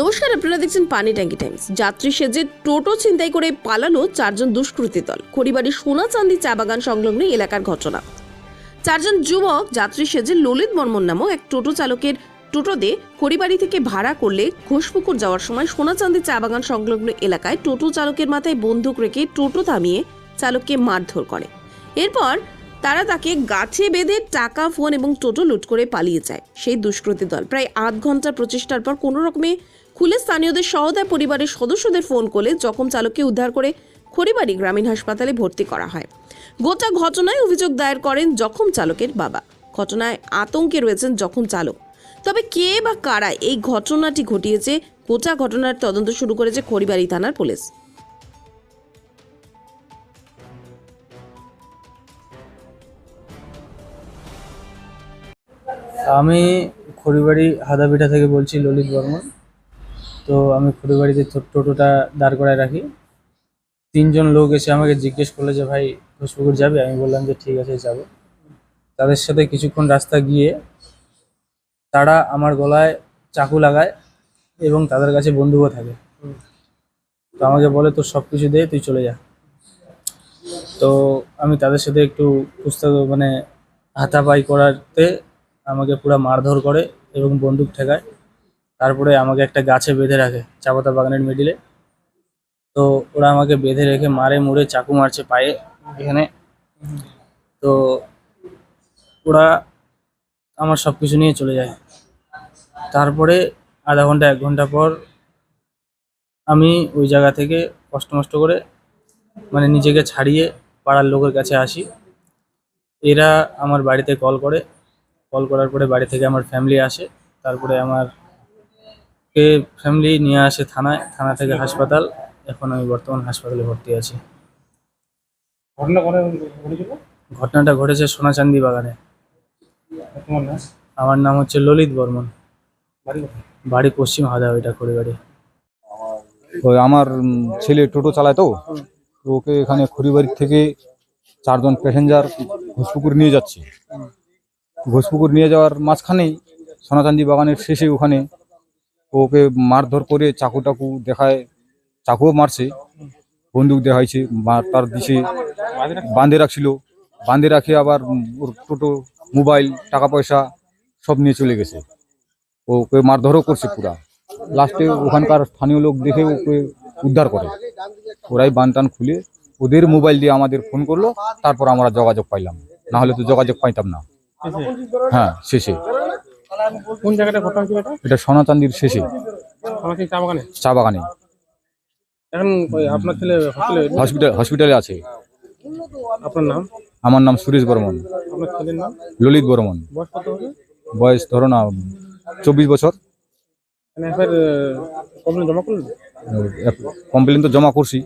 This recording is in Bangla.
নমস্কার, আপনারা দেখছেন পানি ট্যাঙ্কি টাইমস। যাত্রী সেজে টোটো ছিনতাই করে পালালো চারজন দুষ্কৃতী দল। খড়িবাড়ি সোনা চান্দি চা বাগান সংলগ্ন এলাকার ঘটনা। চারজন যুবক যাত্রী সেজে ললিত বর্মন নামক এক টোটো চালকের টোটোতে খড়িবাড়ি থেকে ভাড়া করলে ঘোষপুকুর যাওয়ার সময় সোনা চান্দি চা বাগান সংলগ্ন এলাকায় টোটো চালকের মাথায় বন্দুক রেখে টোটো থামিয়ে চালককে মারধর করে। এরপর তারা তাকে গাছে বেঁধে টাকা, ফোন এবং টোটো লুট করে পালিয়ে যায়। সেই দুষ্কৃতী দল প্রায় আধ ঘণ্টা প্রচেষ্টার পর কোনো রকমে খুলে স্থানীয়দের সহদায় পরিবারের সদস্যদের ফোন করলে জখম চালককে উদ্ধার করে খড়িবাড়ি গ্রামীণ হাসপাতালে ভর্তি করা হয়। গোটা ঘটনায় অভিযোগ দায়ের করেন জখম চালকের বাবা। ঘটনায় আতঙ্কে রয়েছেন জখম চালক। তবে কে বা কারা এই ঘটনাটি ঘটিয়েছে, গোটা ঘটনার তদন্ত শুরু করেছে খড়িবাড়ি থানার পুলিশ। আমি খড়িবাড়ি হাদাপিঠা থেকে বলছি ললিত বর্মন। তো আমি খড়িবাড়িতে টো- টোটোটা দাঁড় করায় রাখি। তিনজন লোক এসে আমাকে জিজ্ঞেস করল যে, ভাই, ঘোষপুকুর যাবে? আমি বললাম যে, ঠিক আছে, যাব। তাদের সাথে কিছুক্ষণ রাস্তা গিয়ে তারা আমার গলায় চাকু লাগায় এবং তাদের কাছে বন্দুকও থাকে। তো আমাকে বলে, তোর সব কিছু দে, তুই চলে যা। তো আমি তাদের সাথে একটু পুস্তক মানে হাতাপাই করাতে আমাকে পুরো মারধর করে এবং বন্দুক ঠেকায়। তারপরে আমাকে একটা গাছে বেঁধে রাখে চাপাতা বাগানের মিডিলে তো ওরা আমাকে বেঁধে রেখে মারে, মুড়ে, চাকু মারছে পায়ে এখানে। তো ওরা আমার সব কিছু নিয়ে চলে যায়। তারপরে আধা ঘণ্টা, এক ঘণ্টা পর আমি ওই জায়গা থেকে কষ্ট মষ্ট করে মানে নিজেকে ছাড়িয়ে পাড়ার লোকের কাছে আসি। এরা আমার বাড়িতে কল করে। কল করার পরে বাড়ি থেকে আমার ফ্যামিলি আসে। তারপরে আমার কে ফ্যামিলি নিয়ে আসে থানায় থানা থেকে হাসপাতাল। এখন আমি বর্তমান হাসপাতালে ভর্তি আছি। ঘটনা ঘটেছিল? ঘটনাটা ঘটেছে সোনাচান্দি বাগানে। আমার নাম হচ্ছে ললিত বর্মন। বাড়ি পশ্চিম হাদা ওইটা করে বাড়ি ওই আমার ছেলে টোটো চালায় তো তো ওকে এখানে খড়িবাড়ি থেকে চারজন প্যাসেঞ্জার ঘোষপুকুর নিয়ে যাচ্ছে। ঘোষপুকুর নিয়ে যাওয়ার মাঝখানেই সোনাচান্দি বাগানের শেষে ওখানে ওকে মারধর করে চাকু টাকু দেখায়, চাকুও মারছে, বন্দুক দেখাইছে তার দিছে, বাঁধে রাখছিল, বাঁধে রাখে আবার ওর টোটো, মোবাইল, টাকা পয়সা সব নিয়ে চলে গেছে। ওকে মারধরও করছে পুরা। লাস্টে ওখানকার স্থানীয় লোক দেখে ওকে উদ্ধার করে। ওরাই বানটান খুলে ওদের মোবাইল দিয়ে আমাদের ফোন করল, তারপর আমরা যোগাযোগ পাইলাম। না হলে তো যোগাযোগ পাইতাম না। হ্যাঁ শেষে। কোন জায়গাটা ঘটনা হয়েছিল এটা? এটা সোনাচান্দির শেষে। আমার সেই চা বাগানে? চা বাগানে। এখন ওই আপনার ছেলে হসপিটালে হসপিটাল হসপিটালে আছে। আপনার নাম? আমার নাম সুরেশ বর্মন। আপনার ছেলের নাম? ললিত বর্মন। বয়স কত হবে? বয়স ধরো না চব্বিশ বছর। মানে এফআইআর কমপ্লেন জমা করলেন? কমপ্লেন তো জমা করছি।